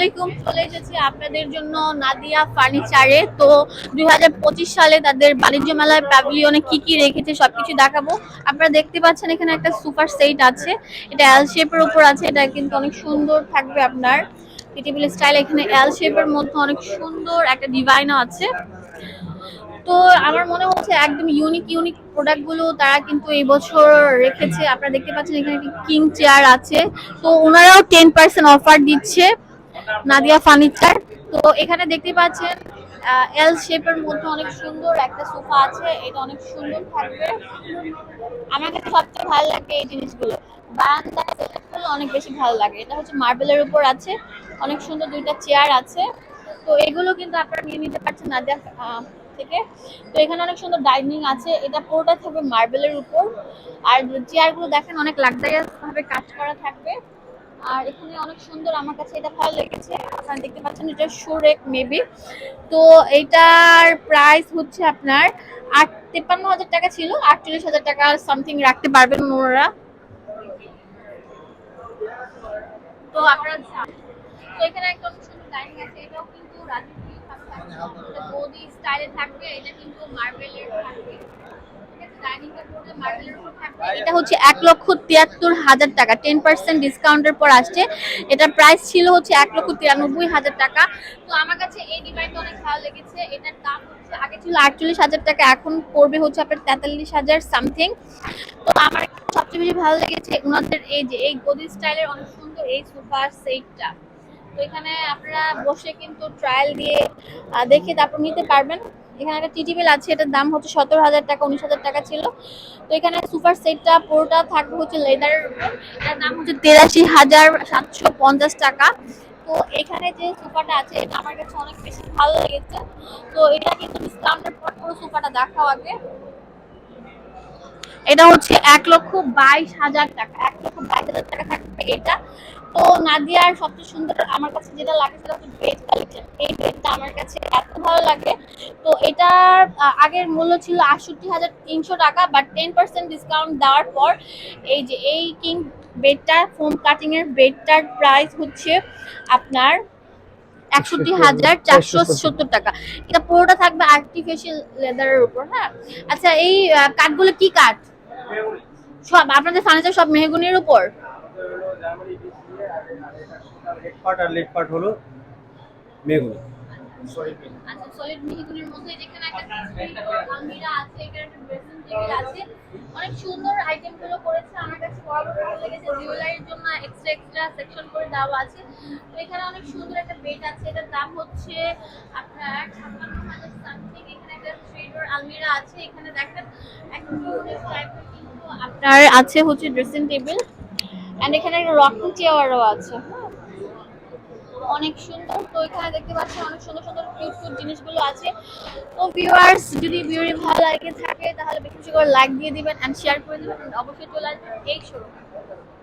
আলাইকুম। চলে এসেছি আপনাদের জন্য নাদিয়া ফার্নিচারে তো দু হাজার পঁচিশ সালে তাদের বাণিজ্য মেলায় প্যাভিলিয়নে কি কি রেখেছে সবকিছু দেখাবো। আপনারা দেখতে পাচ্ছেন এখানে একটা সুপার সেট আছে। এটা এল শেপের উপর আছে। এটা কিন্তু অনেক সুন্দর থাকবে আপনার। টেবিল স্টাইল এখানে এল শেপের মধ্যে অনেক সুন্দর একটা ডিভাইনও আছে। তো আমার মনে হচ্ছে একদম ইউনিক ইউনিক প্রোডাক্টগুলো তারা কিন্তু এই বছর রেখেছে। আপনারা দেখতে পাচ্ছেন এখানে একটি কিং চেয়ার আছে। তো ওনারাও টেন পার্সেন্ট অফার দিচ্ছে। নাদিয়া ফার্নিচার তো এখানে দেখতে পাচ্ছেন এল শেপের মধ্যে অনেক সুন্দর একটা সোফা আছে, এটা অনেক সুন্দর থাকবে। আমার কাছে সবচেয়ে ভালো লাগে এই জিনিসগুলো। বারান্দায় অনেক বেশি ভালো লাগে। এটা হচ্ছে মার্বেলের উপর আছে, অনেক সুন্দর দুইটা চেয়ার আছে। তো এগুলো কিন্তু আপনারা নিয়ে নিতে পারছেন নাদিয়া থেকে। তো এখানে অনেক সুন্দর ডাইনিং আছে, এটা পুরোটা থাকবে মার্বেলের উপর। আর চেয়ারগুলো দেখেন অনেক লাক্সারিয়াস ভাবে কাজ করা থাকবে। আর এখানে অনেক সুন্দর, আমার কাছে এটা ভালো লেগেছে। আপনারা দেখতে পাচ্ছেন এটা সুরেক মেবি তো এইটার প্রাইস হচ্ছে আপনার আট তেপান্ন হাজার টাকা ছিল, আটচল্লিশ হাজার টাকা সামথিং রাখতে পারবেন ওনারা। তো আপনারা তো এখানে একটা সুন্দর ডাইনিং আছে, এটাও কিন্তু রাজনীতি গদি স্টাইলে থাকবে এটা কিন্তু মার্বেলের থাকবে এটা হচ্ছে এক লক্ষ তিয়াত্তর হাজার টাকা। টেন পার্সেন্ট ডিসকাউন্টের পর আসছে। এটার প্রাইস ছিল হচ্ছে এক লক্ষ তিরানব্বই হাজার টাকা। তো আমার কাছে এই ডিভাইসটা অনেক ভালো লেগেছে। এটার দাম হচ্ছে আগে ছিল আটচল্লিশ হাজার টাকা, এখন পড়বে হচ্ছে আপনার তেতাল্লিশ হাজার সামথিং তো আমার সবচেয়ে বেশি ভালো লেগেছে ওনাদের এই যে, এই গদি স্টাইলের অনেক সুন্দর এই সোফা সেটটা তো এখানে আপনারা বসে কিন্তু ট্রায়াল দিয়ে দেখে তারপর নিতে পারবেন। এখানে একটা টি টেবিল আছে, এটার দাম হচ্ছে সতেরো হাজার টাকা, উনিশ হাজার টাকা ছিল। তো এখানে সুপার সেটটা পুরোটা থাকবে হচ্ছে লেদারের এটার দাম হচ্ছে তেরাশি হাজার সাতশো পঞ্চাশ টাকা। তো এখানে যে সোফাটা আছে, এটা আমার কাছে অনেক বেশি ভালো লেগেছে। তো এটা কিন্তু ডিসকাউন্টের পর পুরো সোফাটা দেখাও আগে। এটা হচ্ছে এক লক্ষ বাইশ হাজার টাকা, এক লক্ষ বাইশ হাজার টাকা থাকবে এটা। তো নাদিয়ার সবচেয়ে সুন্দর আমার কাছে যেটা লাগে সেটা হচ্ছে বেড কালেকশন এই বেডটা আমার কাছে এত ভালো লাগে। তো এটার আগের মূল্য ছিল আটষট্টি হাজার তিনশো টাকা বাট টেন পার্সেন্ট ডিসকাউন্ট দেওয়ার পর এই যে এই কিং বেডটা ফোম কাটিং এর বেডটার প্রাইস হচ্ছে আপনার একষট্টি হাজার চারশো সত্তর টাকা। এটা পুরোটা থাকবে আর্টিফিশিয়াল লেদারের উপর হ্যাঁ? আচ্ছা এই কাঠগুলো কি কাঠ? সব আপনাদের ফার্নিচার সব মেহগুনির উপর? হেড পার্ট আর লেগ পার্ট হলো মেগুলো আচ্ছা সলিড মধ্যে একটা আলমিরা আছে এখানে একটা ড্রেসিং টেবিল আছে। অনেক সুন্দর আইটেমগুলো করেছে আমার কাছে বরাবর ভালো লেগেছে। জুয়েলারির জন্য এক্সট্রা এক্সট্রা সেকশন করে দেওয়া আছে। তো এখানে অনেক সুন্দর একটা বেড আছে এটার দাম হচ্ছে আপনার ছাপ্পান্ন হাজার সামথিং এখানে একটা থ্রি ডোর আলমিরা আছে এখানে দেখেন একটা ইউনিক টাইপের কিন্তু আপনার আছে হচ্ছে ড্রেসিং টেবিল এন্ড এখানে একটা রকিং চেয়ারও আছে হ্যাঁ। অনেক সুন্দর। তো এখানে দেখতে পাচ্ছেন অনেক সুন্দর সুন্দর কিউট কিউট জিনিসগুলো আছে। তো ভিউয়ার্স যদি ভিডিওটি ভালো লাগে থাকে, তাহলে বেশি করে লাইক দিয়ে দিবেন এন্ড শেয়ার করে দিবেন। অবশ্যই চলে আসবেন এই শোরুমে